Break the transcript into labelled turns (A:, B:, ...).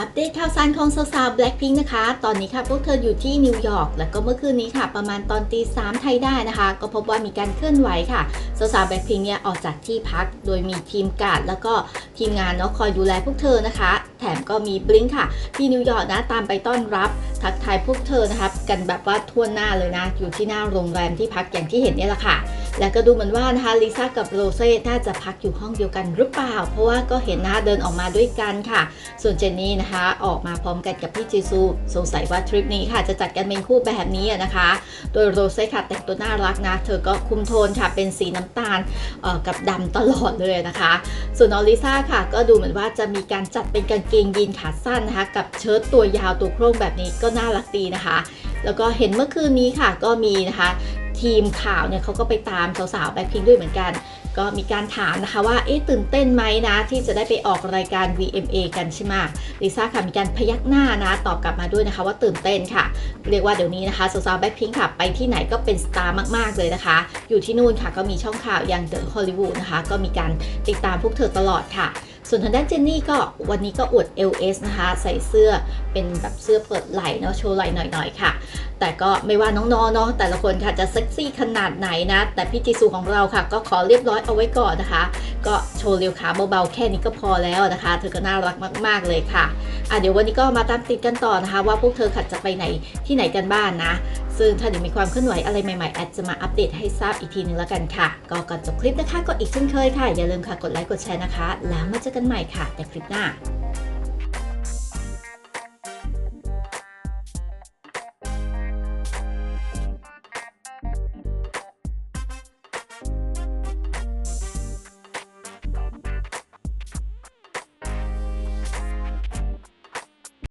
A: อัปเดตข่าวสารของสาวๆ Blackpink นะคะ ตอนนี้ค่ะพวกเธออยู่ที่นิวยอร์ก แล้วก็เมื่อคืนนี้ค่ะ ประมาณตอนตีสามไทยได้นะคะ ก็พบว่ามีการเคลื่อนไหวค่ะ สาวๆ Blackpink เนี่ยออกจากที่พัก โดยมีทีมการ์ดแล้วก็ทีมงานเนาะคอยดูแลพวกเธอนะคะ แถมก็มีบลิงค่ะ ที่นิวยอร์กนะตามไปต้อนรับ ทักทายพวกเธอนะคะ กันแบบว่าทั่วหน้าเลยนะ อยู่ที่หน้าโรงแรมที่พักอย่างที่เห็นเนี่ยแหละค่ะ แล้วก็ดูเหมือนว่านะคะลิซ่ากับโรเซ่น่าจะพักอยู่ห้องเดียวกันหรือเปล่า เพราะว่าก็เห็นนะคะเดินออกมาด้วยกันค่ะ ส่วนเจนนี่นะคะออกมาพร้อมกันกับพี่จีซูสงสัยว่าทริปนี้ค่ะจะจัดกันเป็นคู่แบบนี้นะคะ โดยโรเซ่ค่ะแต่งตัวน่ารักนะ เธอก็คุมโทนค่ะเป็นสีน้ำตาลกับดำตลอดเลยนะคะ ส่วนน้องลิซ่าค่ะ ก็ดูเหมือนว่าจะมีการจัดเป็นกางเกงยีนขาสั้นนะคะกับเชิ้ตตัวยาวตัวโคร่งแบบนี้ก็น่ารักดีนะคะ แล้วก็เห็นเมื่อคืนนี้ค่ะก็มีนะคะ ทีมข่าวเนี่ยเขาก็ไปตามสาวๆแบ็คพิงด้วยเหมือนกัน ก็มีการถามนะคะว่าเอ๊ะตื่นเต้นไหมนะ ที่จะได้ไปออกรายการ VMA กันใช่ไหมลิซ่าค่ะมีการพยักหน้านะ ตอบกลับมาด้วยนะคะว่าตื่นเต้นค่ะ เรียกว่าเดี๋ยวนี้นะคะสาวๆแบ็คพิงค่ะไปที่ไหนก็เป็นสตาร์มากๆเลยนะคะ อยู่ที่นู่นค่ะก็มีช่องข่าวอย่างเดอะฮอลลีวูดนะคะก็มีการติดตามพวกเธอตลอดค่ะ ส่วนทางด้านเจนนี่ก็วันนี้ก็อวด LS นะคะ ใส่เสื้อเป็นแบบเสื้อเปิดไหล่เนาะโชว์ไหล่หน่อยๆค่ะ แต่ก็ไม่ว่าน้องๆเนาะแต่ละคนค่ะจะเซ็กซี่ขนาดไหนนะ แต่พี่จิซูของเราค่ะ ก็ขอเรียบร้อยเอาไว้ก่อนนะคะ ก็โชว์เรียวขาเบาๆแค่นี้ก็พอแล้วนะคะ เธอก็น่ารักมาก ๆเลยค่ะอะเดี๋ยววันนี้ก็มาตามติดกันต่อนะคะ ว่าพวกเธอค่ะจะไปไหนที่ไหนกันบ้างนะ ซึ่งถ้าเดี๋ยวมีความเคลื่อนไหวอะไรใหม่ๆแอดจะมาอัปเดตให้ทราบอีกทีนึงแล้วกันค่ะ ก็ก่อนจบคลิปนะคะก็อีกเช่นเคยค่ะ อย่าลืมค่ะกดไลค์กดแชร์นะคะ แล้วมาเจอกันใหม่ค่ะในคลิปหน้า